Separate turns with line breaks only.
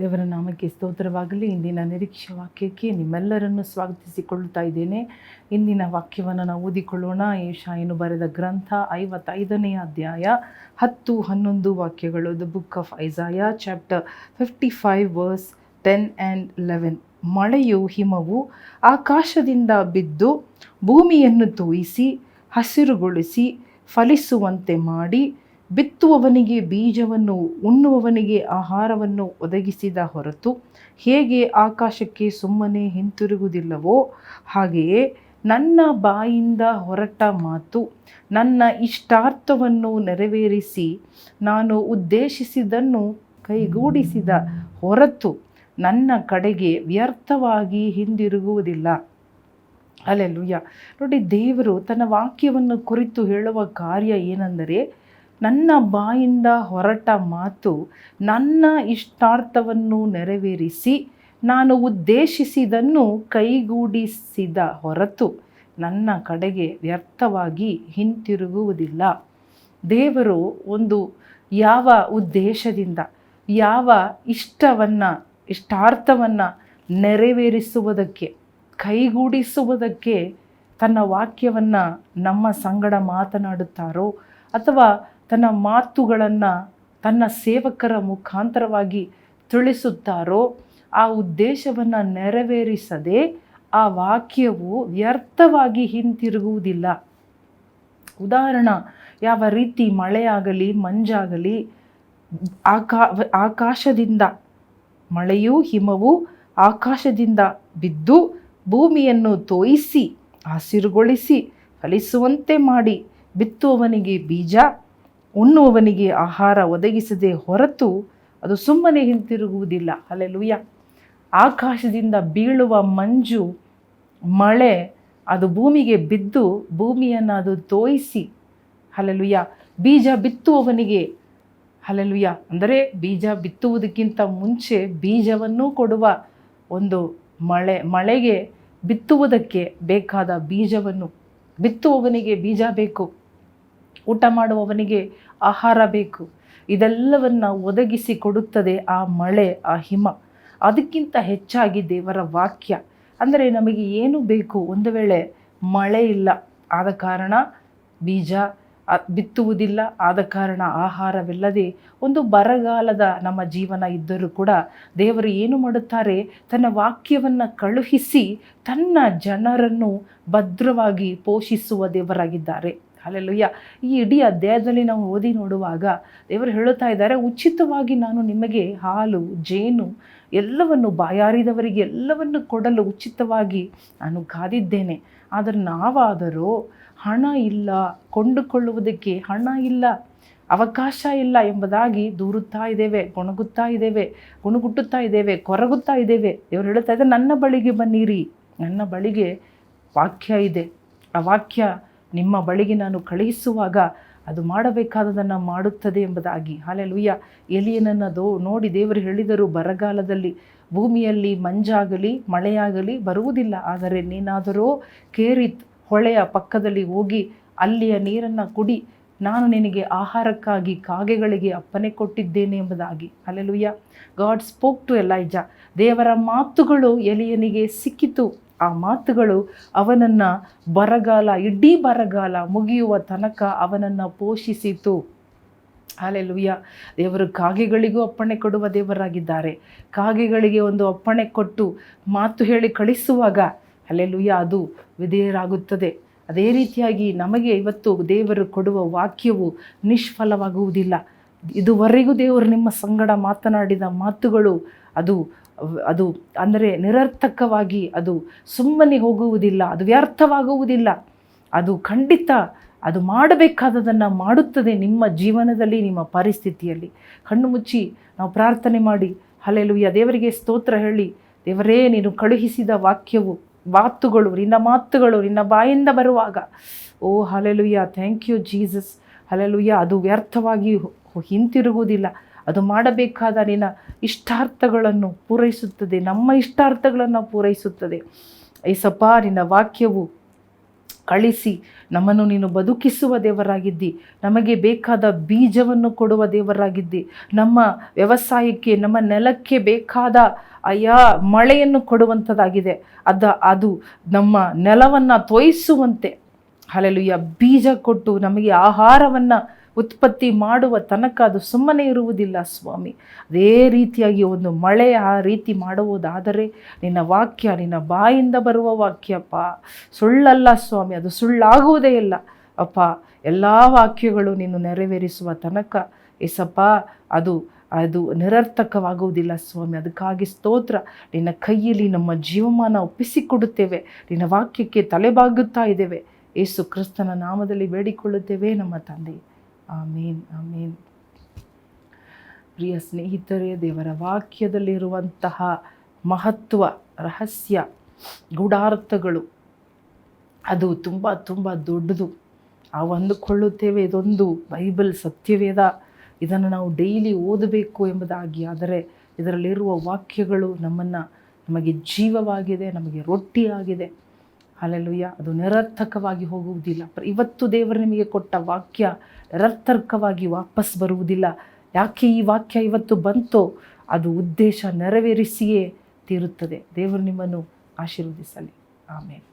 ದೇವರ ನಾಮಕ್ಕೆ ಸ್ತೋತ್ರವಾಗಲಿ. ಇಂದಿನ ನಿರೀಕ್ಷೆ ವಾಕ್ಯಕ್ಕೆ ನಿಮ್ಮೆಲ್ಲರನ್ನು ಸ್ವಾಗತಿಸಿಕೊಳ್ಳುತ್ತಾ ಇದ್ದೇನೆ. ಇಂದಿನ ವಾಕ್ಯವನ್ನು ನಾವು ಓದಿಕೊಳ್ಳೋಣ. ಏಷಾಯನು ಬರೆದ ಗ್ರಂಥ ಐವತ್ತೈದನೆಯ ಅಧ್ಯಾಯ ಹತ್ತು ಹನ್ನೊಂದು ವಾಕ್ಯಗಳು. The book of Isaiah chapter fifty five verse ten and eleven ಮಳೆಯು ಹಿಮವು ಆಕಾಶದಿಂದ ಬಿದ್ದು ಭೂಮಿಯನ್ನು ತೋಯಿಸಿ, ಹಸಿರುಗೊಳಿಸಿ, ಫಲಿಸುವಂತೆ ಮಾಡಿ ಬಿತ್ತುವವನಿಗೆ ಬೀಜವನ್ನು, ಉಣ್ಣುವವನಿಗೆ ಆಹಾರವನ್ನು ಒದಗಿಸಿದ ಹೊರತು ಹೇಗೆ ಆಕಾಶಕ್ಕೆ ಸುಮ್ಮನೆ ಹಿಂತಿರುಗುವುದಿಲ್ಲವೋ ಹಾಗೆಯೇ ನನ್ನ ಬಾಯಿಂದ ಹೊರಟ ಮಾತು, ನನ್ನ ಇಷ್ಟಾರ್ಥವನ್ನು ನೆರವೇರಿಸಿ ನಾನು ಉದ್ದೇಶಿಸಿದನ್ನು ಕೈಗೂಡಿಸಿದ ಹೊರತು ನನ್ನ ಕಡೆಗೆ ವ್ಯರ್ಥವಾಗಿ ಹಿಂದಿರುಗುವುದಿಲ್ಲ. ಅಲ್ಲೆಲ್ಲುಯ್ಯ ನೋಡಿ ದೇವರು ತನ್ನ ವಾಕ್ಯವನ್ನು ಕುರಿತು ಹೇಳುವ ಕಾರ್ಯ ಏನೆಂದರೆ ನನ್ನ ಬಾಯಿಂದ ಹೊರಟ ಮಾತು ನನ್ನ ಇಷ್ಟಾರ್ಥವನ್ನು ನೆರವೇರಿಸಿ ನಾನು ಉದ್ದೇಶಿಸಿದನ್ನು ಕೈಗೂಡಿಸಿದ ಹೊರತು ನನ್ನ ಕಡೆಗೆ ವ್ಯರ್ಥವಾಗಿ ಹಿಂತಿರುಗುವುದಿಲ್ಲ. ದೇವರು ಒಂದು ಯಾವ ಉದ್ದೇಶದಿಂದ, ಯಾವ ಇಷ್ಟವನ್ನು, ಇಷ್ಟಾರ್ಥವನ್ನು ನೆರವೇರಿಸುವುದಕ್ಕೆ, ಕೈಗೂಡಿಸುವುದಕ್ಕೆ ತನ್ನ ವಾಕ್ಯವನ್ನು ನಮ್ಮ ಸಂಗಡ ಮಾತನಾಡುತ್ತಾರೋ ಅಥವಾ ತನ್ನ ಮಾತುಗಳನ್ನು ತನ್ನ ಸೇವಕರ ಮುಖಾಂತರವಾಗಿ ತಿಳಿಸುತ್ತಾರೋ, ಆ ಉದ್ದೇಶವನ್ನು ನೆರವೇರಿಸದೆ ಆ ವಾಕ್ಯವು ವ್ಯರ್ಥವಾಗಿ ಹಿಂತಿರುಗುವುದಿಲ್ಲ. ಉದಾಹರಣ, ಯಾವ ರೀತಿ ಮಳೆಯಾಗಲಿ, ಮಂಜಾಗಲಿ, ಆಕಾ, ಆಕಾಶದಿಂದ ಮಳೆಯೂ ಹಿಮವು ಆಕಾಶದಿಂದ ಬಿದ್ದು ಭೂಮಿಯನ್ನು ತೋಯಿಸಿ, ಹಸಿರುಗೊಳಿಸಿ, ಫಲಿಸುವಂತೆ ಮಾಡಿ, ಬಿತ್ತುವವನಿಗೆ ಬೀಜ ಉಣ್ಣುವವನಿಗೆ ಆಹಾರ ಒದಗಿಸದೆ ಹೊರತು ಅದು ಸುಮ್ಮನೆ ಹಿಂತಿರುಗುವುದಿಲ್ಲ. ಅಲ್ಲೆಲುಯ್ಯ ಆಕಾಶದಿಂದ ಬೀಳುವ ಮಂಜು, ಮಳೆ, ಅದು ಭೂಮಿಗೆ ಬಿದ್ದು ಭೂಮಿಯನ್ನು ಅದು ತೋಯಿಸಿ. ಹಲಲುಯ್ಯ ಬೀಜ ಬಿತ್ತುವವನಿಗೆ ಹಲಲುಯ್ಯ ಅಂದರೆ ಬೀಜ ಬಿತ್ತುವುದಕ್ಕಿಂತ ಮುಂಚೆ ಬೀಜವನ್ನು ಕೊಡುವ ಒಂದು ಮಳೆ, ಮಳೆಗೆ ಬಿತ್ತುವುದಕ್ಕೆ ಬೇಕಾದ ಬೀಜವನ್ನು, ಬಿತ್ತುವವನಿಗೆ ಬೀಜ ಬೇಕು. ಊಟ ಮಾಡುವವನಿಗೆ ಆಹಾರ ಬೇಕು. ಇದೆಲ್ಲವನ್ನು ಒದಗಿಸಿ ಕೊಡುತ್ತದೆ ಆ ಮಳೆ, ಆ ಹಿಮ. ಅದಕ್ಕಿಂತ ಹೆಚ್ಚಾಗಿ ದೇವರ ವಾಕ್ಯ. ಅಂದರೆ ನಮಗೆ ಏನು ಬೇಕು? ಒಂದು ವೇಳೆ ಮಳೆ ಇಲ್ಲ, ಆದ ಕಾರಣ ಬೀಜ ಬಿತ್ತುವುದಿಲ್ಲ, ಆದ ಕಾರಣ ಆಹಾರವಿಲ್ಲದೆ ಒಂದು ಬರಗಾಲದ ನಮ್ಮ ಜೀವನ ಇದ್ದರೂ ಕೂಡ ದೇವರು ಏನು ಮಾಡುತ್ತಾರೆ? ತನ್ನ ವಾಕ್ಯವನ್ನು ಕಳುಹಿಸಿ ತನ್ನ ಜನರನ್ನು ಭದ್ರವಾಗಿ ಪೋಷಿಸುವ ದೇವರಾಗಿದ್ದಾರೆ. ಅಲ್ಲೆಲ್ಲುಯ್ಯ ಈ ಇಡೀ ಅಧ್ಯಾಯದಲ್ಲಿ ನಾವು ಓದಿ ನೋಡುವಾಗ ದೇವರು ಹೇಳುತ್ತಾ ಇದ್ದಾರೆ, ಉಚಿತವಾಗಿ ನಾನು ನಿಮಗೆ ಹಾಲು, ಜೇನು ಎಲ್ಲವನ್ನು ಬಾಯಾರಿದವರಿಗೆ ಎಲ್ಲವನ್ನು ಕೊಡಲು ಉಚಿತವಾಗಿ ನಾನು ಕಾದಿದ್ದೇನೆ ಆದರೆ ನಾವಾದರೂ ಹಣ ಇಲ್ಲ, ಕೊಂಡುಕೊಳ್ಳುವುದಕ್ಕೆ ಹಣ ಇಲ್ಲ, ಅವಕಾಶ ಇಲ್ಲ ಎಂಬುದಾಗಿ ದೂರುತ್ತಾ ಇದ್ದೇವೆ, ಗೊಣಗುತ್ತಾ ಇದ್ದೇವೆ, ಗುಣಗುಟ್ಟುತ್ತಾ ಇದ್ದೇವೆ, ಕೊರಗುತ್ತಾ ಇದ್ದೇವೆ. ಇವರು ಹೇಳುತ್ತಾ ಇದ್ದಾರೆ, ನನ್ನ ಬಳಿಗೆ ಬನ್ನಿರಿ, ನನ್ನ ಬಳಿಗೆ ವಾಕ್ಯ ಇದೆ, ಆ ವಾಕ್ಯ ನಿಮ್ಮ ಬಳಿಗೆ ನಾನು ಕಳುಹಿಸುವಾಗ ಅದು ಮಾಡಬೇಕಾದದನ್ನು ಮಾಡುತ್ತದೆ ಎಂಬುದಾಗಿ. ಹಾಲೆಲುಯ್ಯ. ಎಲಿಯನನ್ನು ದೋ, ನೋಡಿ ದೇವರು ಹೇಳಿದರು, ಬರಗಾಲದಲ್ಲಿ ಭೂಮಿಯಲ್ಲಿ ಮಂಜಾಗಲಿ, ಮಳೆಯಾಗಲಿ ಬರುವುದಿಲ್ಲ. ಆದರೆ ನೀನಾದರೂ ಕೇರಿತ್ ಹೊಳೆಯ ಪಕ್ಕದಲ್ಲಿ ಹೋಗಿ ಅಲ್ಲಿಯ ನೀರನ್ನು ಕುಡಿ, ನಾನು ನಿನಗೆ ಆಹಾರಕ್ಕಾಗಿ ಕಾಗೆಗಳಿಗೆ ಅಪ್ಪನೆ ಕೊಟ್ಟಿದ್ದೇನೆ ಎಂಬುದಾಗಿ. Alleluia God spoke to Elijah. ದೇವರ ಮಾತುಗಳು ಎಲಿಯನಿಗೆ ಸಿಕ್ಕಿತು. ಆ ಮಾತುಗಳು ಅವನನ್ನು ಬರಗಾಲ, ಇಡೀ ಬರಗಾಲ ಮುಗಿಯುವ ತನಕ ಅವನನ್ನು ಪೋಷಿಸಿತು. ಅಲ್ಲೆಲುಯ್ಯ ದೇವರು ಕಾಗೆಗಳಿಗೂ ಅಪ್ಪಣೆ ಕೊಡುವ ದೇವರಾಗಿದ್ದಾರೆ. ಕಾಗೆಗಳಿಗೆ ಒಂದು ಅಪ್ಪಣೆ ಕೊಟ್ಟು ಮಾತು ಹೇಳಿ ಕಳಿಸುವಾಗ ಅಲ್ಲೆಲುಯ್ಯ ಅದು ವಿಧೇಯರಾಗುತ್ತದೆ. ಅದೇ ರೀತಿಯಾಗಿ ನಮಗೆ ಇವತ್ತು ದೇವರು ಕೊಡುವ ವಾಕ್ಯವು ನಿಷ್ಫಲವಾಗುವುದಿಲ್ಲ. ಇದುವರೆಗೂ ದೇವರು ನಿಮ್ಮ ಸಂಗಡ ಮಾತನಾಡಿದ ಮಾತುಗಳು ಅದು ಅದು ಅಂದರೆ ನಿರರ್ಥಕವಾಗಿ ಅದು ಸುಮ್ಮನೆ ಹೋಗುವುದಿಲ್ಲ, ಅದು ವ್ಯರ್ಥವಾಗುವುದಿಲ್ಲ. ಅದು ಖಂಡಿತ ಅದು ಮಾಡಬೇಕಾದದನ್ನು ಮಾಡುತ್ತದೆ ನಿಮ್ಮ ಜೀವನದಲ್ಲಿ, ನಿಮ್ಮ ಪರಿಸ್ಥಿತಿಯಲ್ಲಿ. ಕಣ್ಣು ಮುಚ್ಚಿ ನಾವು ಪ್ರಾರ್ಥನೆ ಮಾಡಿ ಹಲೆಲುಯ್ಯ ದೇವರಿಗೆ ಸ್ತೋತ್ರ ಹೇಳಿ. ದೇವರೇ, ನೀನು ಕಳುಹಿಸಿದ ವಾಕ್ಯವು ಮಾತುಗಳು ನಿನ್ನ ಮಾತುಗಳು ನಿನ್ನ ಬಾಯಿಂದ ಬರುವಾಗ. ಓ hallelujah thank you Jesus. Hallelujah ಅದು ವ್ಯರ್ಥವಾಗಿ ಹಿಂತಿರುಗುವುದಿಲ್ಲ. ಅದು ಮಾಡಬೇಕಾದ ನಿನ್ನ ಇಷ್ಟಾರ್ಥಗಳನ್ನು ಪೂರೈಸುತ್ತದೆ. ನಮ್ಮ ಇಷ್ಟಾರ್ಥಗಳನ್ನು ಪೂರೈಸುತ್ತದೆ. ಐಸಪ್ಪ, ನಿನ್ನ ವಾಕ್ಯವು ಕಳಿಸಿ ನಮ್ಮನ್ನು ನೀನು ಬದುಕಿಸುವ ದೇವರಾಗಿದ್ದಿ. ನಮಗೆ ಬೇಕಾದ ಬೀಜವನ್ನು ಕೊಡುವ ದೇವರಾಗಿದ್ದಿ. ನಮ್ಮ ವ್ಯವಸಾಯಕ್ಕೆ, ನಮ್ಮ ನೆಲಕ್ಕೆ ಬೇಕಾದ ಅಯ್ಯ, ಮಳೆಯನ್ನು ಕೊಡುವಂಥದ್ದಾಗಿದೆ. ಅದ, ಅದು ನಮ್ಮ ನೆಲವನ್ನು ತೊಯಿಸುವಂತೆ. ಅಲ್ಲೆಲುಯ್ಯ ಬೀಜ ಕೊಟ್ಟು ನಮಗೆ ಆಹಾರವನ್ನು ಉತ್ಪತ್ತಿ ಮಾಡುವ ತನಕ ಅದು ಸುಮ್ಮನೆ ಇರುವುದಿಲ್ಲ ಸ್ವಾಮಿ. ಅದೇ ರೀತಿಯಾಗಿ ಒಂದು ಮಳೆ ಆ ರೀತಿ ಮಾಡುವುದಾದರೆ ನಿನ್ನ ವಾಕ್ಯ ನಿನ್ನ ಬಾಯಿಂದ ಬರುವ ವಾಕ್ಯಪ್ಪ ಸುಳ್ಳಲ್ಲ ಸ್ವಾಮಿ, ಅದು ಸುಳ್ಳಾಗುವುದೇ ಇಲ್ಲ. ಅಪ್ಪ, ಎಲ್ಲ ವಾಕ್ಯಗಳು ನೀನು ನೆರವೇರಿಸುವ ತನಕ ಎಸಪ್ಪ ಅದು ಅದು ನಿರರ್ಥಕವಾಗುವುದಿಲ್ಲ ಸ್ವಾಮಿ. ಅದಕ್ಕಾಗಿ ಸ್ತೋತ್ರ. ನಿನ್ನ ಕೈಯಲ್ಲಿ ನಮ್ಮ ಜೀವಮಾನ ಒಪ್ಪಿಸಿಕೊಡುತ್ತೇವೆ. ನಿನ್ನ ವಾಕ್ಯಕ್ಕೆ ತಲೆಬಾಗುತ್ತಾ ಇದ್ದೇವೆ. ಯೇಸು ಕ್ರಿಸ್ತನ ನಾಮದಲ್ಲಿ ಬೇಡಿಕೊಳ್ಳುತ್ತೇವೆ ನಮ್ಮ ತಂದೆ. ಆಮೇನ್ ಆಮೇನ್. ಪ್ರಿಯ ಸ್ನೇಹಿತರೇ, ದೇವರ ವಾಕ್ಯದಲ್ಲಿರುವಂತಹ ಮಹತ್ವ, ರಹಸ್ಯ, ಗೂಢಾರ್ಥಗಳು, ಅದು ತುಂಬ ತುಂಬ ದೊಡ್ಡದು. ಆ ಅಂದುಕೊಳ್ಳುತ್ತೇವೆ, ಇದೊಂದು ಬೈಬಲ್ ಸತ್ಯವೇದ. ಇದನ್ನು ನಾವು ಡೈಲಿ ಓದಬೇಕು ಎಂಬುದಾಗಿ. ಆದರೆ ಇದರಲ್ಲಿರುವ ವಾಕ್ಯಗಳು ನಮ್ಮನ್ನು, ನಮಗೆ ಜೀವವಾಗಿದೆ, ನಮಗೆ ರೊಟ್ಟಿಯಾಗಿದೆ. ಅಲ್ಲೆಲ್ಲುಯ್ಯ ಅದು ನಿರರ್ಥಕವಾಗಿ ಹೋಗುವುದಿಲ್ಲ. ಇವತ್ತು ದೇವರು ನಿಮಗೆ ಕೊಟ್ಟ ವಾಕ್ಯ ನಿರರ್ಥಕವಾಗಿ ವಾಪಸ್ ಬರುವುದಿಲ್ಲ. ಯಾಕೆ ಈ ವಾಕ್ಯ ಇವತ್ತು ಬಂತೋ, ಅದು ಉದ್ದೇಶ ನೆರವೇರಿಸಿಯೇ ತೀರುತ್ತದೆ. ದೇವರು ನಿಮ್ಮನ್ನು ಆಶೀರ್ವದಿಸಲಿ. ಆಮೇಲೆ